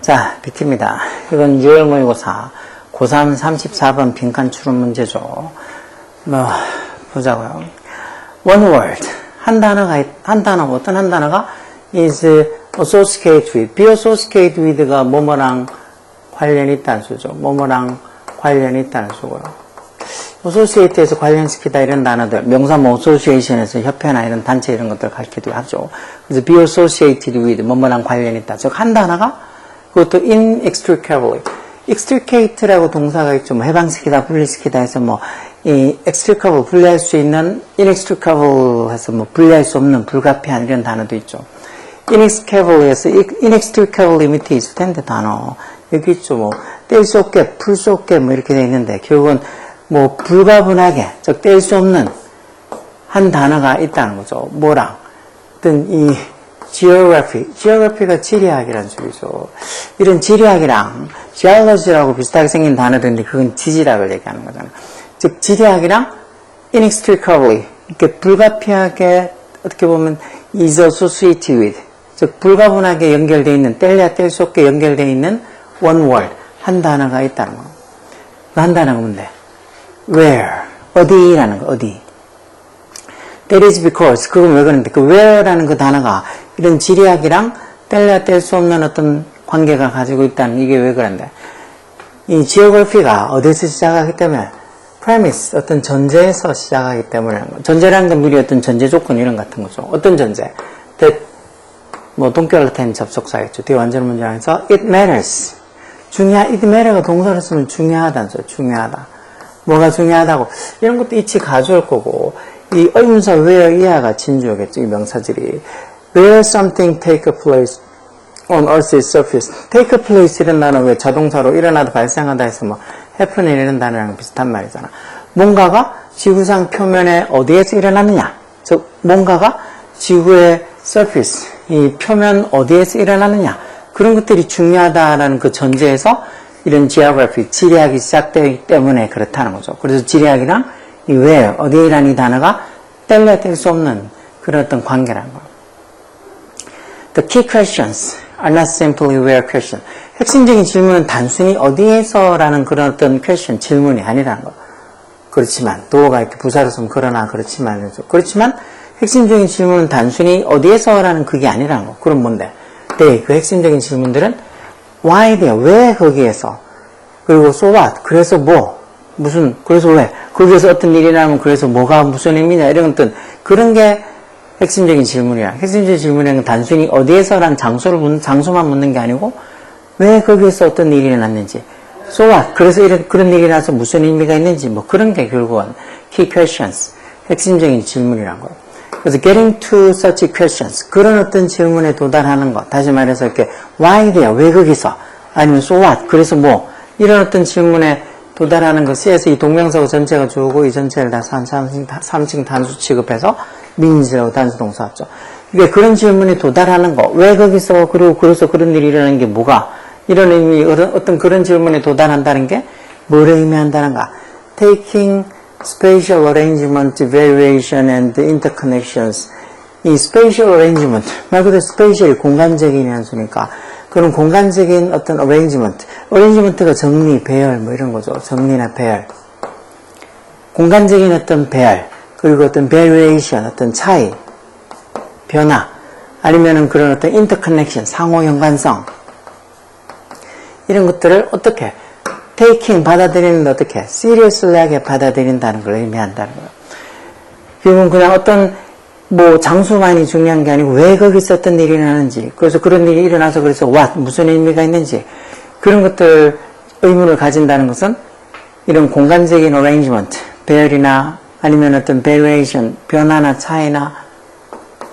자, 비트입니다. 이건 6월 모의고사 고3 34번 빈칸 추론 문제죠. 뭐, 보자고요. One word. 한 단어가, 있- 한 단어, 어떤 한 단어가 is associated with, be associated with가 뭐뭐랑 관련이 있다는 소죠. 뭐뭐랑 관련이 있다는 소고요. Associate에서 관련시키다 이런 단어들, 명사 뭐 association에서 협회나 이런 단체 이런 것들 가르치기도 하죠. 그래서 be associated with, 뭐뭐랑 관련이 있다. 즉, 한 단어가 그것도 inextricably. extricate라고 동사가 있죠. 뭐 해방시키다, 분리시키다 해서 뭐, 이 extricable, 분리할 수 있는, inextricable 해서 뭐 분리할 수 없는, 불가피한 이런 단어도 있죠. inextricable에서 inextricably 밑에 있을 텐데 단어. 여기 있죠. 뭐, 뗄 수 없게, 풀 수 없게 뭐 이렇게 돼 있는데 결국은 뭐 불가분하게, 즉 뗄 수 없는 한 단어가 있다는 거죠. 뭐랑? 어떤 이 geography, geography가 지리학이라는 소리죠. 이런 지리학이랑 geology라고 비슷하게 생긴 단어들인데 그건 지질학을 얘기하는 거잖아요. 즉 지리학이랑 inextricably 이렇게 불가피하게 어떻게 보면 is associated with 즉 불가분하게 연결되어 있는 뗄래야 뗄 수 없게 연결되어 있는 one word 한 단어가 있다는 거. 그한 단어가 뭔데? Where? 어디라는 거 어디. That is because 그건 왜 그런데 그 where라는 그 단어가 이런 지리학이랑 뗄래야 뗄 수 없는 어떤 관계가 가지고 있다는 이게 왜 그런데? 이 geography가 어디서 시작하기 때문에 premise 어떤 전제에서 시작하기 때문에 전제라는 건 미리 어떤 전제 조건 이런 같은 거죠. 어떤 전제? That 뭐 동결된 접속사겠죠. 뒤에 완전 문장에서 it matters. 중요하 it matter가 동사로 쓰면 중요하다는 소리 중요하다 뭐가 중요하다고. 이런 것도 이치 가져올 거고 이 의문사 where 이하가 진주어겠죠 이 명사들이 where something take place on earth's surface. take place 이런 단어 왜 자동사로 일어나다 발생하다 해서 뭐 happen 이런 단어랑 비슷한 말이잖아. 뭔가가 지구상 표면에 어디에서 일어나느냐? 즉 뭔가가 지구의 surface 이 표면 어디에서 일어나느냐? 그런 것들이 중요하다라는 그 전제에서 이런 geography, 지리학이 시작되기 때문에 그렇다는 거죠. 그래서 지리학이랑 이 where, 어디라는 이 단어가 뗄래 뗄수 없는 그런 어떤 관계라는 거예요. The key questions are not simply where question. 핵심적인 질문은 단순히 어디에서라는 그런 어떤 question, 질문이 아니라는 거. 그렇지만, 도어가 이렇게 부사로 쓰면 그러나 그렇지만, 그렇지만, 핵심적인 질문은 단순히 어디에서라는 그게 아니라는 거. 그럼 뭔데? 네, 그 핵심적인 질문들은 why there, 왜 거기에서? 그리고 so what, 그래서 뭐? 무슨, 그래서 왜? 거기에서 어떤 일이 나면 그래서 뭐가 무슨 의미냐? 이런 어떤 그런 게 핵심적인 질문이야. 핵심적인 질문은 단순히 어디에서란 장소를 묻는, 장소만 묻는 게 아니고 왜 거기에서 어떤 일이 났는지 so what, 그래서 이런, 그런 일이 나서 무슨 의미가 있는지 뭐 그런 게 결국은 key questions, 핵심적인 질문이란 거예요. 그래서 getting to such questions. 그런 어떤 질문에 도달하는 것. 다시 말해서 이렇게 why there 왜 거기서? 아니면 so what? 그래서 뭐? 이런 어떤 질문에 도달하는 것에서 이 동명사고 전체가 주고 이 전체를 다 3층, 3층 단수 취급해서 means라고 단수 동사 왔죠 이게 그런 질문에 도달하는 거. 왜 거기서? 그리고 그래서 그런 일이 일어나는 게 뭐가? 이런 의미 어떤 그런 질문에 도달한다는 게뭘 의미한다는가? taking spatial arrangement, variation and interconnections. 이 spatial arrangement, 말 그대로 spatial, 공간적인 한수니까 그런 공간적인 어떤 arrangement, arrangement가 정리, 배열 뭐 이런 거죠. 정리나 배열. 공간적인 어떤 배열, 그리고 어떤 variation, 어떤 차이, 변화, 아니면은 그런 어떤 interconnection, 상호 연관성, 이런 것들을 어떻게 taking 받아들이는 어떻게 seriously하게 받아들인다는 걸 의미한다는 거예요. 결국은 그냥 어떤 뭐 장소만이 중요한 게 아니고 왜 거기서 어떤 일이 일어나는지 그래서 그런 일이 일어나서 그래서 what 무슨 의미가 있는지 그런 것들 의문을 가진다는 것은 이런 공간적인 arrangement 배열이나 아니면 어떤 variation 변화나 차이나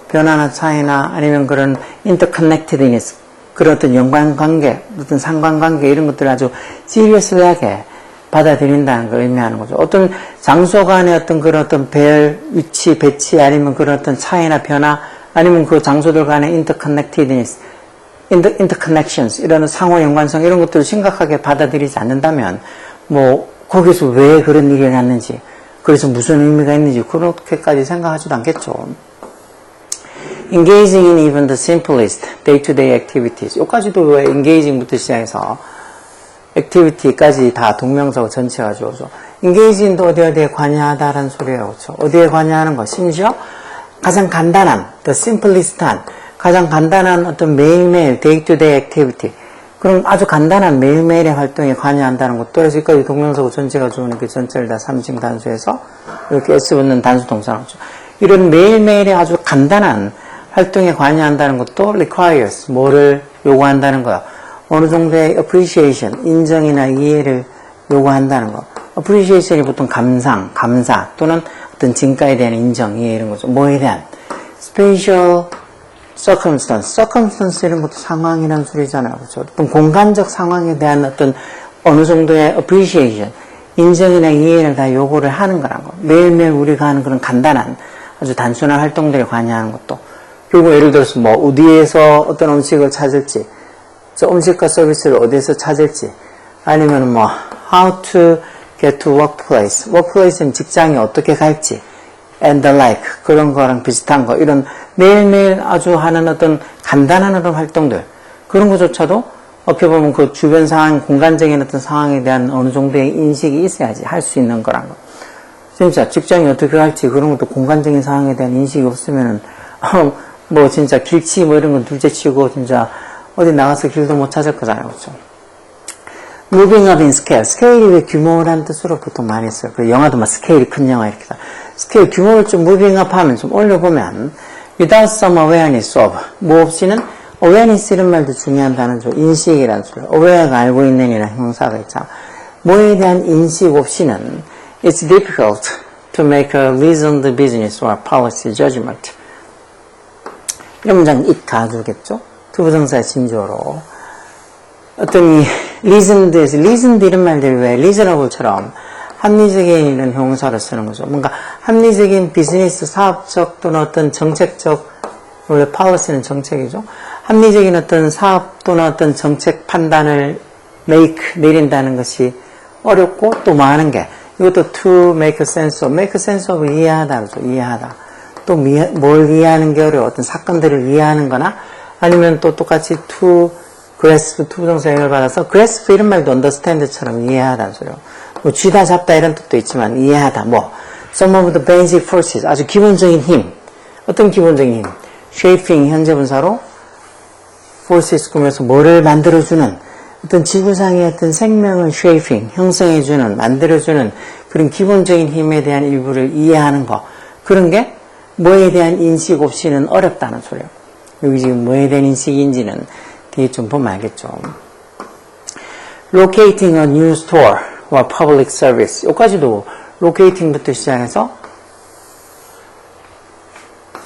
변화나 차이나 아니면 그런 interconnectedness 그런 어떤 연관관계, 어떤 상관관계 이런 것들을 아주 시리어스하게 받아들인다는 걸 의미하는 거죠. 어떤 장소 간의 어떤 그런 어떤 배열, 위치, 배치 아니면 그런 어떤 차이나 변화 아니면 그 장소들 간의 interconnectedness, inter, interconnections 이런 상호 연관성 이런 것들을 심각하게 받아들이지 않는다면 뭐 거기서 왜 그런 일이 났는지 그래서 무슨 의미가 있는지 그렇게까지 생각하지도 않겠죠. Engaging in even the simplest day-to-day activities. 여기까지도 왜 engaging부터 시작해서 activity까지 다 동명사고 전체가 주어져. engageing도 어디 어디에 관여하다라는 소리예요. 그렇죠? 어디에 관여하는 거. 심지어 가장 간단한, the simplest한, 가장 간단한 어떤 매일매일 day-to-day activity. 그럼 아주 간단한 매일매일의 활동에 관여한다는 것도 그래서 여기까지 동명사고 전체가 주는 그 전체를 다 3층 단수해서 이렇게 S 붙는 단수 동사 나오죠. 이런 매일매일의 아주 간단한 활동에 관여한다는 것도 requires, 뭐를 요구한다는 거야. 어느 정도의 appreciation, 인정이나 이해를 요구한다는 거. appreciation이 보통 감상, 감사 또는 어떤 진가에 대한 인정, 이해 이런 거죠. 뭐에 대한 spatial circumstance, circumstance 이런 것도 상황이라는 소리잖아요. 그렇죠? 어떤 공간적 상황에 대한 어떤 어느 정도의 appreciation, 인정이나 이해를 다 요구를 하는 거란 거. 매일매일 우리가 하는 그런 간단한 아주 단순한 활동들에 관여하는 것도 그리고 예를 들어서 뭐 어디에서 어떤 음식을 찾을지 저 음식과 서비스를 어디에서 찾을지 아니면 뭐 how to get to workplace workplace는 직장에 어떻게 갈지 and the like 그런 거랑 비슷한 거 이런 매일매일 아주 하는 어떤 간단한 그런 활동들 그런 것조차도 어떻게 보면 그 주변 상황 공간적인 어떤 상황에 대한 어느 정도의 인식이 있어야지 할 수 있는 거란 거. 진짜 직장이 어떻게 갈지 그런 것도 공간적인 상황에 대한 인식이 없으면은 어, 뭐 진짜 길치 뭐 이런 건 둘째치고 진짜 어디 나가서 길도 못 찾을 거잖아요, 그렇죠? Moving up in scale. 스케일이 왜 규모라는 뜻으로 보통 많이 써요. 그 영화도 막 스케일이 큰 영화 이렇게 다. 스케일 규모를 좀 moving up 하면 좀 올려보면 without some awareness of 뭐 없이는 awareness 이런 말도 중요한 단어죠. 인식이라는 소리. aware가 알고 있는 이라는 형사가 있잖아. 뭐에 대한 인식 없이는 it's difficult to make a reasoned business or policy judgment. 문장 it 가주겠죠? 투부정사의 진조로. 어떤 이 reasoned에서 reasoned 이런 말들 왜 reasonable처럼 합리적인 이런 형용사를 쓰는 거죠. 뭔가 합리적인 비즈니스 사업적 또는 어떤 정책적 원래 policy는 정책이죠. 합리적인 어떤 사업 또는 어떤 정책 판단을 make 내린다는 것이 어렵고 또 많은 게 이것도 to make sense of make sense of 이해하다. 이해하다. 또 뭘 이해하는 게 어려워. 어떤 사건들을 이해하는 거나 아니면 또 똑같이 to grasp, to 부정사 영향을 받아서 grasp 이런 말도 understand처럼 이해하다는 소리요. 뭐 쥐다 잡다 이런 뜻도 있지만 이해하다. 뭐 some of the basic forces 아주 기본적인 힘. 어떤 기본적인 힘? shaping 현재 분사로 forces 꾸며서 뭐를 만들어주는 어떤 지구상의 어떤 생명을 shaping, 형성해주는, 만들어주는 그런 기본적인 힘에 대한 일부를 이해하는 거. 그런 게 뭐에 대한 인식 없이는 어렵다는 소리예요. 여기 지금 뭐에 대한 인식인지는 뒤에 좀 보면 알겠죠. Locating a new store or public service. 여기까지도 locating부터 시작해서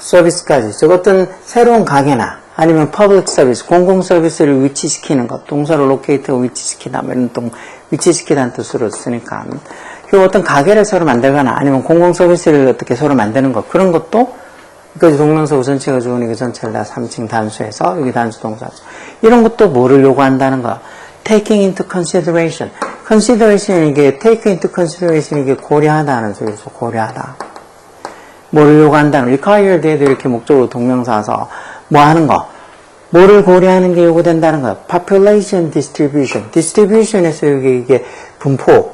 서비스까지. 저 어떤 새로운 가게나 아니면 public service, 공공 서비스를 위치시키는 것. 동사로 locate가 위치시키다. 뭐 이런 동, 위치시키다는 뜻으로 쓰니까. 그 어떤 가게를 서로 만들거나 아니면 공공 서비스를 어떻게 서로 만드는 것. 그런 것도 그 동명사 우전체가 좋으니 그 전체를 다 3층 단수해서 여기 단수 동사죠. 이런 것도 뭐를 요구한다는 거야. taking into consideration. consideration 이게 take into consideration 이게 고려하다는 소리죠. 고려하다. 뭐를 요구한다는 required 에도 이렇게 목적으로 동명사서 뭐 하는 거. 뭐를 고려하는 게 요구된다는 거야. population distribution. distribution에서 이게 분포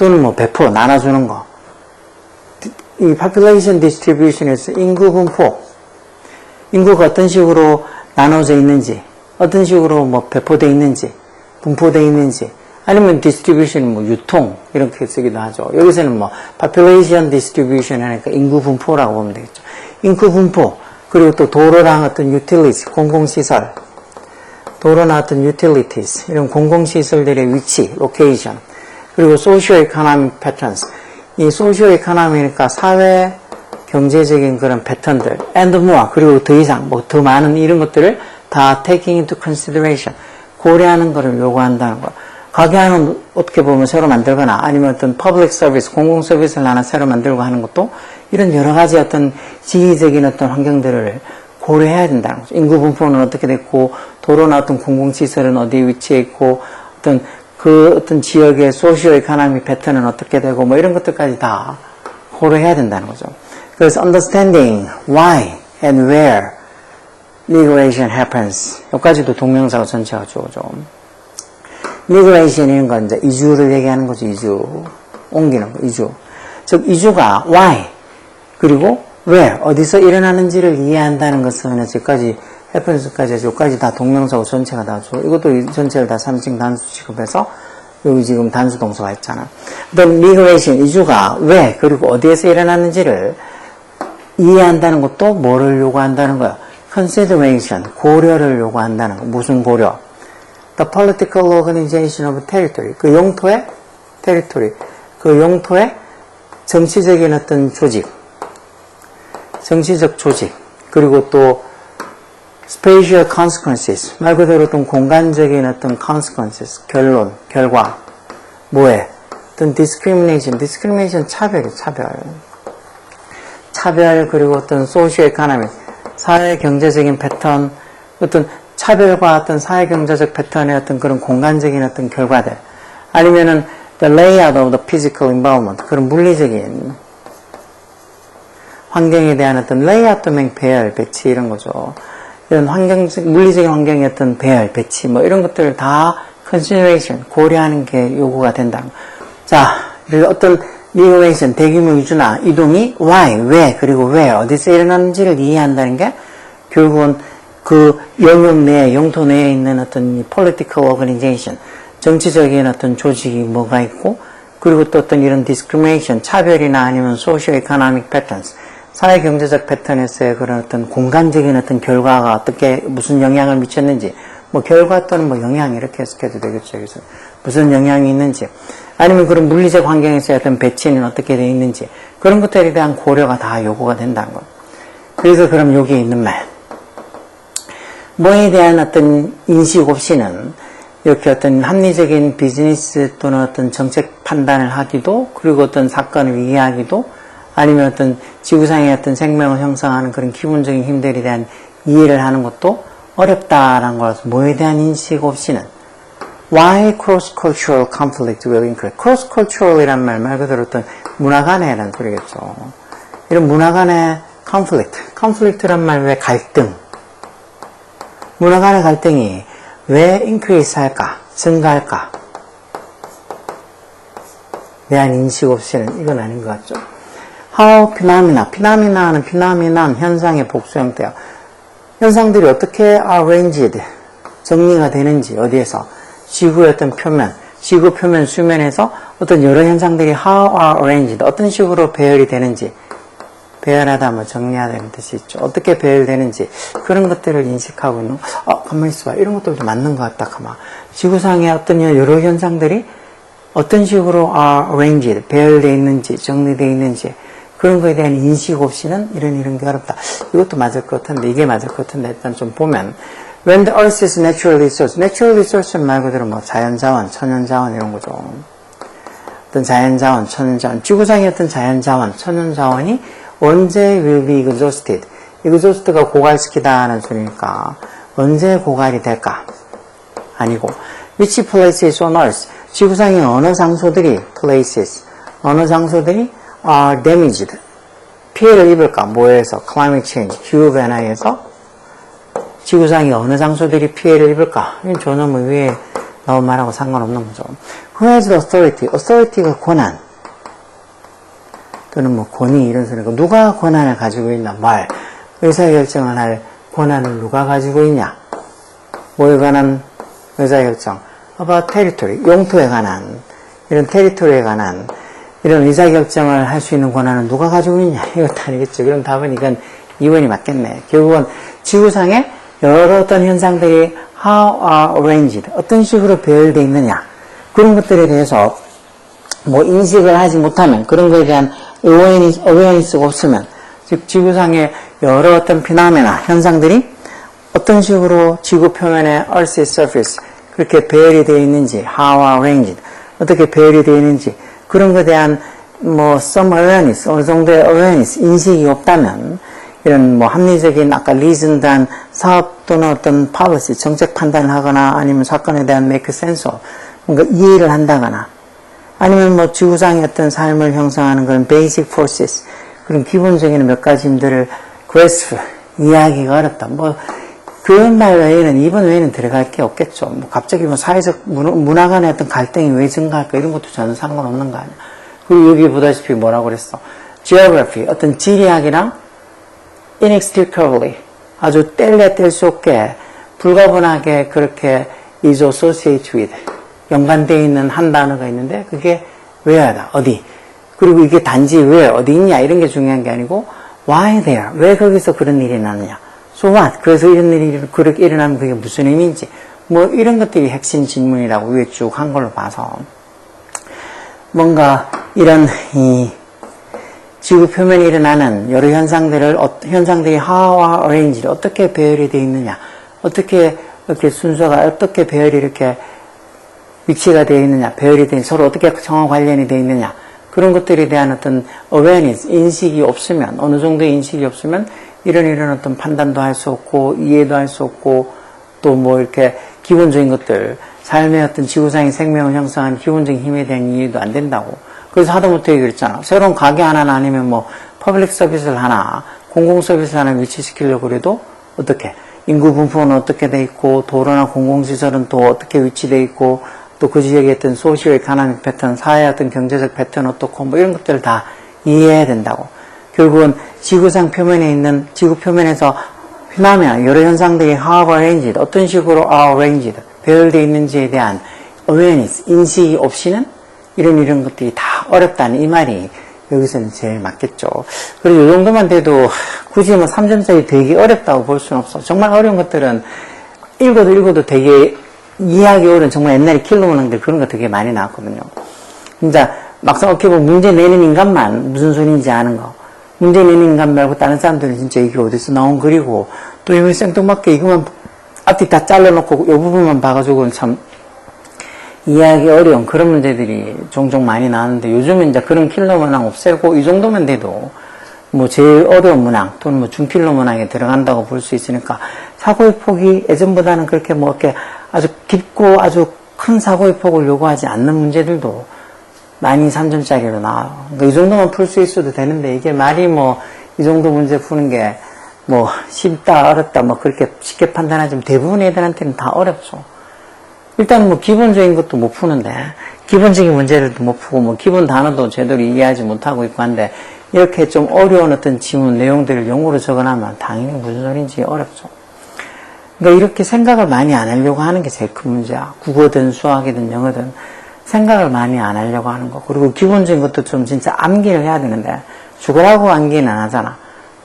또는 뭐 배포 나눠주는 거. 이 population distribution에서 인구 분포, 인구가 어떤 식으로 나눠져 있는지, 어떤 식으로 뭐 배포되어 있는지, 분포되어 있는지, 아니면 distribution 뭐 유통 이렇게 쓰기도 하죠. 여기서는 뭐 population distribution 하니까 인구 분포라고 보면 되겠죠. 인구 분포 그리고 또 도로랑 어떤 utilities 공공시설, 도로나 어떤 utilities 이런 공공시설들의 위치, location 그리고 socio-economic patterns 이 소시오 에코노미니까 사회 경제적인 그런 패턴들 and more 그리고 더 이상 뭐 더 많은 이런 것들을 다 taking into consideration 고려하는 것을 요구한다는 거. 가게 하는 어떻게 보면 새로 만들거나 아니면 어떤 public service 공공 서비스를 하나 새로 만들고 하는 것도 이런 여러 가지 어떤 지휘적인 어떤 환경들을 고려해야 된다는 거죠. 인구 분포는 어떻게 됐고 도로나 어떤 공공시설은 어디에 위치해 있고 어떤 그 어떤 지역의 소시오 이코노미 패턴은 어떻게 되고 뭐 이런 것들까지 다 고려해야 된다는 거죠. 그래서 understanding why and where migration happens 여기까지도 동명사가 전체가 주어져. migration이라는 건 이제 이주를 얘기하는 거죠. 이주 옮기는 거 이주. 즉 이주가 why 그리고 where 어디서 일어나는지를 이해한다는 것은 지금까지 happens까지 여기까지 다 동명사고 전체가 다 줘. 이것도 이 전체를 다 3층 단수 취급해서 여기 지금 단수 동사가 있잖아. 어떤 migration 이주가 왜 그리고 어디에서 일어났는지를 이해한다는 것도 뭐를 요구한다는 거야? consideration 고려를 요구한다는 거. 무슨 고려? The political organization of territory 그 영토의 territory 그 영토의 정치적인 어떤 조직 정치적 조직 그리고 또 spatial consequences 말 그대로 어떤 공간적인 어떤 consequences 결론 결과 뭐에 어떤 discrimination discrimination 차별이 차별 차별 그리고 어떤 social economy 사회 경제적인 패턴 어떤 차별과 어떤 사회 경제적 패턴의 어떤 그런 공간적인 어떤 결과들 아니면은 the layout of the physical environment 그런 물리적인 환경에 대한 어떤 레이아웃 도메인 배열, 배치 이런 거죠. 이런 환경적, 물리적인 환경의 어떤 배열, 배치 뭐 이런 것들을 다 consideration, 고려하는 게 요구가 된다. 자, 그리고 어떤 migration, 대규모 이주나 이동이 why, 왜, 그리고 왜, 어디서 일어나는지를 이해한다는 게 결국은 그 영역 내에, 영토 내에 있는 어떤 이 political organization, 정치적인 어떤 조직이 뭐가 있고, 그리고 또 어떤 이런 discrimination, 차별이나 아니면 socio-economic patterns, 사회 경제적 패턴에서의 그런 어떤 공간적인 어떤 결과가 어떻게 무슨 영향을 미쳤는지 뭐 결과 또는 뭐 영향 이렇게 해석해도 되겠죠. 그래서 무슨 영향이 있는지 아니면 그런 물리적 환경에서의 어떤 배치는 어떻게 되어 있는지 그런 것들에 대한 고려가 다 요구가 된다는 것. 그래서 그럼 여기에 있는 말 뭐에 대한 어떤 인식 없이는 이렇게 어떤 합리적인 비즈니스 또는 어떤 정책 판단을 하기도 그리고 어떤 사건을 이해하기도 아니면 어떤 지구상의 어떤 생명을 형성하는 그런 기본적인 힘들에 대한 이해를 하는 것도 어렵다라는 거라서 뭐에 대한 인식 없이는 why cross-cultural conflict will increase? cross-cultural이란 말 말 그대로 어떤 문화 간의라는 소리겠죠. 이런 문화 간의 conflict, conflict란 말 왜 갈등? 문화 간의 갈등이 왜 increase 할까? 증가할까? 대한 인식 없이는 이건 아닌 것 같죠. How phenomena, phenomena는 phenomenon 현상의 복수 형태야. 현상들이 어떻게 arranged, 정리가 되는지 어디에서 지구의 어떤 표면, 지구 표면 수면에서 어떤 여러 현상들이 how are arranged, 어떤 식으로 배열이 되는지 배열하다 뭐 정리하다는 뜻이 있죠. 어떻게 배열되는지 그런 것들을 인식하고 있는 어 가만히 있어봐 이런 것들도 맞는 것 같다 가만 지구상의 어떤 여러 현상들이 어떤 식으로 are arranged 배열되어 있는지 정리되어 있는지 그런 거에 대한 인식 없이는 이런 이런 게 어렵다. 이것도 맞을 것 같은데 이게 맞을 것 같은데 일단 좀 보면 when the earth is natural resource, natural resource는 말 그대로 뭐 자연자원, 천연자원 이런 거죠. 어떤 자연자원, 천연자원, 지구상의 어떤 자연자원, 천연자원이 언제 will be exhausted? exhaust가 고갈시키다는 소리니까 언제 고갈이 될까? 아니고 which places on earth? 지구상의 어느 장소들이 places, 어느 장소들이 are damaged. 피해를 입을까? 뭐에서? climate change, 기후변화에서 지구상의 어느 장소들이 피해를 입을까? 전혀 뭐 위에 나온 말하고 상관없는 거죠. Who has the authority? authority가 권한. 또는 뭐 권위 이런 소리고 누가 권한을 가지고 있나 말 의사결정을 할 권한을 누가 가지고 있냐 뭐에 관한 의사결정 about territory 용토에 관한 이런 테리토리에 관한 이런 의사결정을 할 수 있는 권한은 누가 가지고 있냐? 이것도 아니겠죠. 그럼 답은 이건 2번이 맞겠네. 결국은 지구상에 여러 어떤 현상들이 how are arranged 어떤 식으로 배열되어 있느냐. 그런 것들에 대해서 뭐 인식을 하지 못하면 그런 거에 대한 awareness, awareness가 없으면 즉 지구상의 여러 어떤 피나메나 현상들이 어떤 식으로 지구 표면의 Earth's surface 그렇게 배열이 되어 있는지 how are arranged 어떻게 배열이 되어 있는지 그런 것에 대한 뭐 some awareness 어느 정도의 awareness 인식이 없다면 이런 뭐 합리적인 아까 리즌단 사업 또는 어떤 policy 정책 판단을 하거나 아니면 사건에 대한 make sense 뭔가 이해를 한다거나 아니면 뭐 지구상의 어떤 삶을 형성하는 그런 basic forces 그런 기본적인 몇 가지들을 grasp 이해하기가 어렵다. 뭐 그런 말 외에는 이번 외에는 들어갈 게 없겠죠. 뭐 갑자기 뭐 사회적 문- 문화 간의 어떤 갈등이 왜 증가할까 이런 것도 저는 상관없는 거 아니야. 그리고 여기 보다시피 뭐라고 그랬어? geography 어떤 지리학이랑 inextricably 아주 뗄래 뗄 수 없게 불가분하게 그렇게 is associated with 연관되어 있는 한 단어가 있는데 그게 where다 어디 그리고 이게 단지 왜 어디 있냐 이런 게 중요한 게 아니고 why there 왜 거기서 그런 일이 나느냐 so what 그래서 이런 일이 그렇게 일어나면 그게 무슨 의미인지. 뭐 이런 것들이 핵심 질문이라고 위에 쭉 한 걸로 봐서. 뭔가 이런 이 지구 표면에 일어나는 여러 현상들을 어- 현상들이 하와 어레인지 어떻게 배열이 되어 있느냐. 어떻게 이렇게 순서가 어떻게 배열이 이렇게 위치가 되어 있느냐. 배열이 되어 서로 어떻게 정화 관련이 되어 있느냐. 그런 것들에 대한 어떤 awareness 인식이 없으면 어느 정도의 인식이 없으면 이런 이런 어떤 판단도 할 수 없고 이해도 할 수 없고 또 뭐 이렇게 기본적인 것들 삶의 어떤 지구상의 생명을 형성하는 기본적인 힘에 대한 이해도 안 된다고. 그래서 하다못해 그랬잖아. 새로운 가게 하나나 아니면 뭐 퍼블릭 서비스를 하나 공공 서비스를 하나 위치시키려고 그래도 어떻게? 인구 분포는 어떻게 돼 있고 도로나 공공시설은 또 어떻게 위치돼 있고 또 그 지역의 어떤 소시오 에카나믹 패턴 사회 어떤 경제적 패턴 어떻고 뭐 이런 것들을 다 이해해야 된다고 결국은 지구상 표면에 있는 지구 표면에서 휘나면 여러 현상들이 how arranged 어떤 식으로 are arranged 배열되어 있는지에 대한 awareness 인식이 없이는 이런 이런 것들이 다 어렵다는 이 말이 여기서는 제일 맞겠죠. 그리고 이 정도만 돼도 굳이 뭐 3점짜리 되게 어렵다고 볼 수는 없어. 정말 어려운 것들은 읽어도 읽어도 되게 이해하기 어려운 정말 옛날에 킬로문항들 그런 거 되게 많이 나왔거든요. 진짜 막상 어떻게 보면 문제 내는 인간만 무슨 소리인지 아는 거. 내는 인간 말고 다른 사람들은 진짜 이게 어디서 나온 글이고 또 이거 생뚱맞게 이것만 앞뒤 다 잘라놓고 이 부분만 봐가지고는 참 이해하기 어려운 그런 문제들이 종종 많이 나왔는데 요즘은 이제 그런 킬러 문항 없애고 이 정도면 돼도 뭐 제일 어려운 문항 또는 뭐 중킬러 문항에 들어간다고 볼 수 있으니까 사고의 폭이 예전보다는 그렇게 뭐 이렇게 아주 깊고 아주 큰 사고의 폭을 요구하지 않는 문제들도 많이 3점짜리로 나와요. 그러니까 이 정도만 풀 수 있어도 되는데 이게 말이 뭐 이 정도 문제 푸는 게 뭐 쉽다 어렵다 뭐 그렇게 쉽게 판단하지만 대부분 애들한테는 다 어렵죠. 일단 뭐 기본적인 것도 못 푸는데 기본적인 문제들도 못 푸고 뭐 기본 단어도 제대로 이해하지 못하고 있고 한데 이렇게 좀 어려운 어떤 지문 내용들을 영어로 적어놔면 당연히 무슨 소린지 어렵죠. 그러니까 이렇게 생각을 많이 안 하려고 하는 게 제일 큰 문제야. 국어든 수학이든 영어든 생각을 많이 안 하려고 하는 거. 그리고 기본적인 것도 좀 진짜 암기를 해야 되는데 죽으라고 암기는 안 하잖아.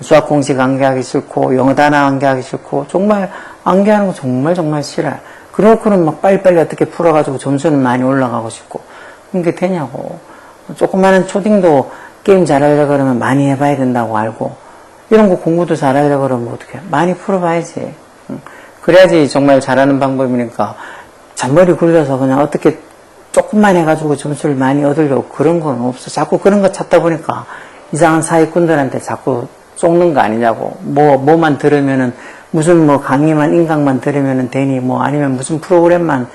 수학 공식 암기하기 싫고 영어 단어 암기하기 싫고 정말 암기하는 거 정말 정말 싫어요. 그렇고는 막 빨리빨리 어떻게 풀어가지고 점수는 많이 올라가고 싶고 그런 게 되냐고. 조그마한 초딩도 게임 잘하려고 그러면 많이 해봐야 된다고 알고 이런 거 공부도 잘하려고 그러면 어떻게 많이 풀어봐야지. 응. 그래야지 정말 잘하는 방법이니까 잔머리 굴려서 그냥 어떻게 조금만 해가지고 점수를 많이 얻으려고 그런 건 없어. 자꾸 그런 거 찾다 보니까 이상한 사기꾼들한테 자꾸 속는 거 아니냐고. 뭐, 뭐만 들으면은 무슨 뭐 강의만, 인강만 들으면은 되니 뭐 아니면 무슨 프로그램만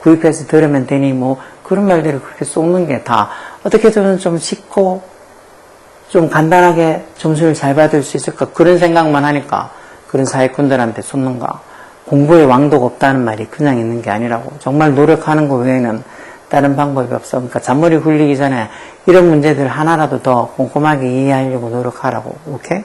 구입해서 들으면 되니 뭐 그런 말들을 그렇게 속는 게 다 어떻게 보면 좀 쉽고 좀 간단하게 점수를 잘 받을 수 있을까 그런 생각만 하니까 그런 사기꾼들한테 쏟는가 공부에 왕도가 없다는 말이 그냥 있는 게 아니라고 정말 노력하는 것 외에는 다른 방법이 없어 그러니까 잔머리 굴리기 전에 이런 문제들 하나라도 더 꼼꼼하게 이해하려고 노력하라고 오케이?